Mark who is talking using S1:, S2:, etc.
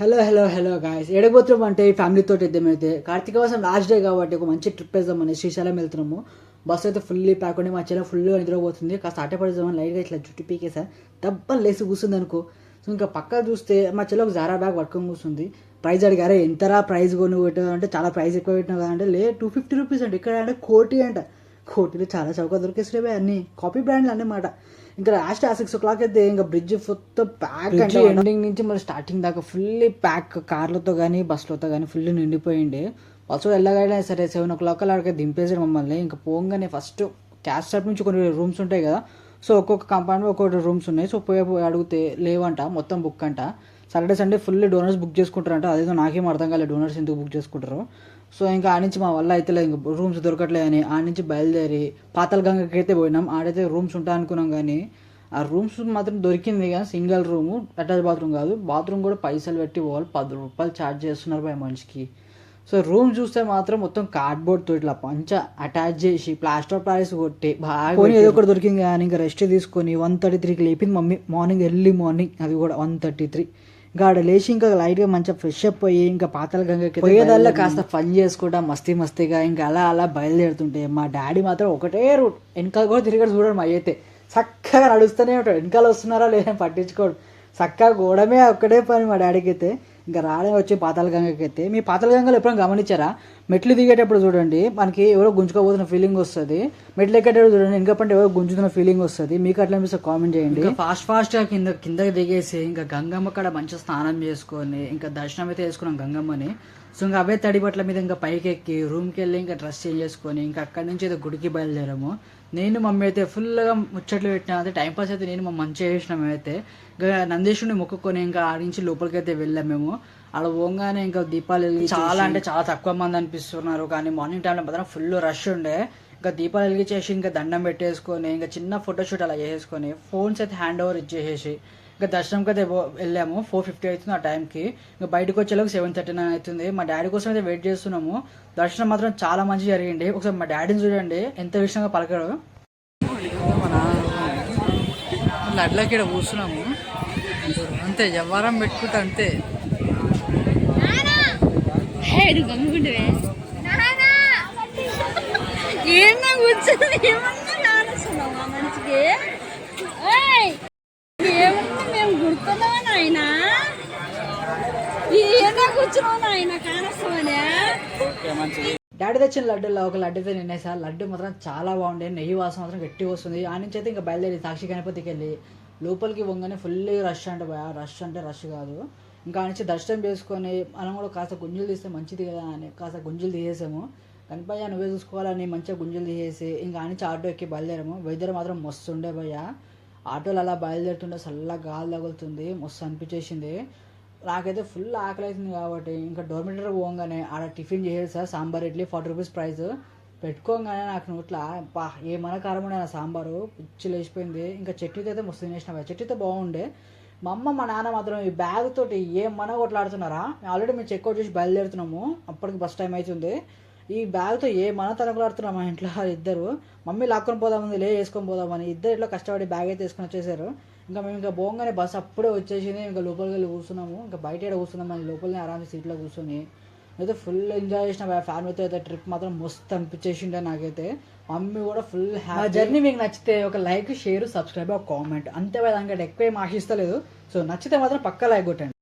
S1: Hello hello hello guys ఎడగబోతున్నాం అంటే ఫ్యామిలీతో ఫ్యామిలీ తోటి ఇద్దామైతే కార్తీక వాసం లాస్ట్ డే కాబట్టి ఒక మంచి ట్రిప్ వేద్దామని శ్రీశైలం వెళ్తున్నాము. బస్సు అయితే ఫుల్లీ ప్యాక్ ఉండి మా చెల్లె ఫుల్గా నిద్రపోతుంది. కాస్త ఆటపడేద్దామని లైట్గా ఇట్లా జుట్టు పీకేసా. దబ్బని లేసి కూర్చుంది అనుకో. సో ఇంకా పక్క చూస్తే మా చెల్లె ఒక జారా బ్యాగ్ పట్టుకొని కూర్చుంది. ప్రైస్ అడిగారే ఎంతరా ప్రైస్ కొని అంటే చాలా ప్రైస్ ఎక్కువ పెట్టినా కదా అంటే లే టూ ఫిఫ్టీ రూపీస్ అంటే. ఇక్కడ అంటే కోటి అంట. కోటిలో చాలా చౌక దొరికేసినవే అన్ని. కాపీ బ్రాండ్లు అన్నమాట. ఇంకా లాస్ట్ ఆ సిక్స్ ఓ క్లాక్ అయితే ఇంకా బ్రిడ్జ్ మొత్తం ప్యాక్ అంటే ఎండింగ్ నుంచి మరి స్టార్టింగ్ దాకా ఫుల్లీ ప్యాక్ కార్లతో కానీ బస్సులతో కానీ ఫుల్ నిండిపోయింది బస్సు వెళ్ళగానే సరే సెవెన్ ఓ క్లాక్ అలా దింపేసాడు మమ్మల్ని. ఇంకా పోగానే ఫస్ట్ క్యాష్ స్టాప్ నుంచి కొన్ని రూమ్స్ ఉంటాయి కదా. సో ఒక్కొక్క కంపార్ట్మెంట్ ఒక్కొక్క రూమ్స్ ఉన్నాయి. సో పోయి పోయి అడిగితే లేవంట. మొత్తం బుక్ అంట. Saturday Sunday full donors book చేసుకుంటారంట. అదేదో నాకేం అర్థం కాలేదు. డోనర్స్ ఎందుకు బుక్ చేసుకుంటారు? సో ఇంకా ఆ నుంచి మా వల్ల అయితే ఇంకా రూమ్స్ దొరకట్లేదు అని ఆ నుంచి బయలుదేరి పాతల గంగకి అయితే పోయినాం. ఆడైతే రూమ్స్ ఉంటాయి అనుకున్నాం కానీ ఆ రూమ్స్ మాత్రం దొరికింది కానీ సింగిల్ రూము అటాచ్ బాత్రూమ్ కాదు. బాత్రూమ్ కూడా పైసలు పెట్టి పోవాలి పది రూపాయలు ఛార్జ్ చేస్తున్నారు బై మనిషికి. సో రూమ్ చూస్తే మాత్రం మొత్తం కార్డ్బోర్డ్తో ఇట్లా పంచ అటాచ్ చేసి ప్లాస్టర్ ప్లాస్ కొట్టి బాగా పోనీ ఏదో ఒకటి దొరికింది కానీ ఇంకా రెస్ట్ తీసుకొని వన్ థర్టీ త్రీకి లేపింది మమ్మీ. మార్నింగ్ ఎర్లీ మార్నింగ్ అది కూడా వన్ థర్టీ త్రీ ఇంకా ఆడ లేచి ఇంకా లైట్గా మంచిగా ఫ్రెష్ అప్ అయ్యి ఇంకా పాతల గంగకి పోయేదల్లా కాస్త ఫన్ చేసుకుంటా మస్తీ మస్తీగా. ఇంకా అలా అలా బయలుదేరుతుంటే మా డాడీ మాత్రం ఒకటే రూట్. వెనకాల కూడా తిరిగాడు చూడడం మా అయితే చక్కగా నడుస్తూనే ఉంటాడు. వెనకాల వస్తున్నారా లేదా పట్టించుకోడు. చక్కగా గోడమే ఒక్కడే పని మా డాడీకి అయితే. ఇంకా రాడే వచ్చి పాతాల గంగకి అయితే మీ పాతాల గంగలు ఎప్పుడైనా గమనించారా? మెట్లు దిగేటప్పుడు చూడండి మనకి ఎవరో గుంజుకోబోతున్న ఫీలింగ్ వస్తుంది. మెట్లు ఎక్కేటప్పుడు చూడండి ఇంకా పంటే ఎవరో గుంజుతున్న ఫీలింగ్ వస్తుంది. మీకు అట్లా అనిపిస్తే కామెంట్ చేయండి. ఫాస్ట్ ఫాస్ట్గా కింద కిందకి దిగేసి ఇంకా గంగమ్మ కాడ మంచిగా స్నానం చేసుకొని ఇంకా దర్శనం అయితే చేసుకున్నాం గంగమ్మని. సో ఇంకా అవే తడి బట్టల మీద ఇంకా పైకి ఎక్కి రూమ్కి వెళ్ళి ఇంకా డ్రెస్ చేంజ్ చేసుకొని ఇంకా అక్కడి నుంచి ఏదో గుడికి బయలుదేరాము. నేను మమ్మీ అయితే ఫుల్గా ముచ్చట్లు పెట్టినా అయితే టైం పాస్ అయితే నేను మా మంచిగా చేసినాం అయితే ఇంకా నందీశుడిని మొక్కుకొని ఇంకా ఆడించి లోపలికి అయితే వెళ్ళాం మేము. ఆడ పోగానే ఇంకా దీపాలు వెలిగి చాలా అంటే చాలా తక్కువ మంది అనిపిస్తున్నారు కానీ మార్నింగ్ టైంలో మాత్రం ఫుల్ రష్ ఉండే. ఇంకా దీపాలు వెలిగించేసి ఇంకా దండం పెట్టేసుకొని ఇంకా చిన్న ఫోటోషూట్ అలా చేసుకొని ఫోన్స్ అయితే హ్యాండ్ ఓవర్ ఇచ్చేసేసి ఇంకా దర్శనంకి అయితే వెళ్ళాము. ఫోర్ ఫిఫ్టీ అవుతుంది ఆ టైంకి ఇంకా బయటకు వచ్చేలోకి సెవెన్ థర్టీ నైన్ అవుతుంది. మా డాడీ కోసం అయితే వెయిట్ చేస్తున్నాము. దర్శనం మాత్రం చాలా మంచి జరిగింది. ఒకసారి మా డాడీని చూడండి ఎంత విషయంగా పలకడు లడ్లకి ఇక్కడ కూర్చున్నాము. అంతే జవ్వారం పెట్టుకుంటే అంతే.
S2: గమ్ముకుంటే ఏమన్నా కూర్చొని ఏమన్నా! ఏమన్నా మేము గుర్తున్నావా నాయన? ఏమన్నా కూర్చున్నావు నాయన కానస్తామనే
S1: డాడీ తెచ్చిన లడ్డులో ఒక లడ్డు అయితే నిన్నేసా లడ్డు మాత్రం చాలా బాగుండే. నెయ్యి వాసన మాత్రం గట్టి వస్తుంది. ఆ నుంచి అయితే ఇంకా బయలుదేరి సాక్షి గణపతికి వెళ్ళి లోపలికి వంగనే ఫుల్ రష్ అంటే రష్ అంటే రష్ కాదు. ఇంకా నుంచి దర్శనం చేసుకొని మనం కూడా కాస్త గుంజులు తీస్తే మంచిది కదా అని కాస్త గుంజులు తీసేసాము. కనిపయ్య నువ్వే చూసుకోవాలని మంచిగా గుంజులు తీసేసి ఇంకా నుంచి ఆటో ఎక్కి బయలుదేరాము. వెదర్ మాత్రం మస్తు ఉండే భయ్య. ఆటోలు అలా బయలుదేరుతుంటే చల్లగా గాలి తగులుతుంది మస్తు అనిపించేసింది. నాకైతే ఫుల్ ఆకలి అవుతుంది కాబట్టి ఇంకా డోర్మిటర్ పోగానే ఆడ టిఫిన్ చేసేసా sambar idli forty rupees price పెట్టుకోగానే నాకు నోట్ల పా ఏమన్నా కారం ఉండే నా సాంబారు? పిచ్చి లేచిపోయింది. ఇంకా చట్నీతో అయితే మస్తు తినేసిన చట్నీతో బాగుండే. మా అమ్మ మా నాన్న మాత్రం ఈ బ్యాగ్ తోటి ఏమన్నా కొట్లాడుతున్నారా ఆల్రెడీ మేము చెక్అవుట్ చేసి బయలుదేరుతున్నాము. అప్పటికి బస్ టైం అవుతుంది ఈ బ్యాగ్తో ఏ మన తనకులాడుతున్నాం మా ఇంట్లో ఇద్దరు. మమ్మీ లాక్కొని పోదామని లే వేసుకొని పోదామని. ఇద్దరు ఇట్లా కష్టపడి బ్యాగ్ అయితే వేసుకొని వచ్చేసారు. ఇంకా మేము ఇంకా పోగానే బస్ అప్పుడే వచ్చేసింది. ఇంకా లోపలికి వెళ్ళి కూర్చున్నాము. ఇంకా బయట ఈడ కూర్చున్నాం మన లోపలనే ఆరామ్ సీట్లో కూర్చొని. అయితే ఫుల్ ఎంజాయ్ చేసిన ఫ్యామిలీతో అయితే ట్రిప్ మాత్రం మస్తు అనిపించేసిండే నాకైతే. మమ్మీ కూడా ఫుల్ హ్యాపీ జర్నీ మీకు నచ్చితే ఒక లైక్ షేర్ సబ్స్క్రైబ్ ఒక కామెంట్ అంతే దానికంటే ఎక్కువ ఏం ఆశిస్తలేదు. సో నచ్చితే మాత్రం పక్క లైక్ కొట్టండి.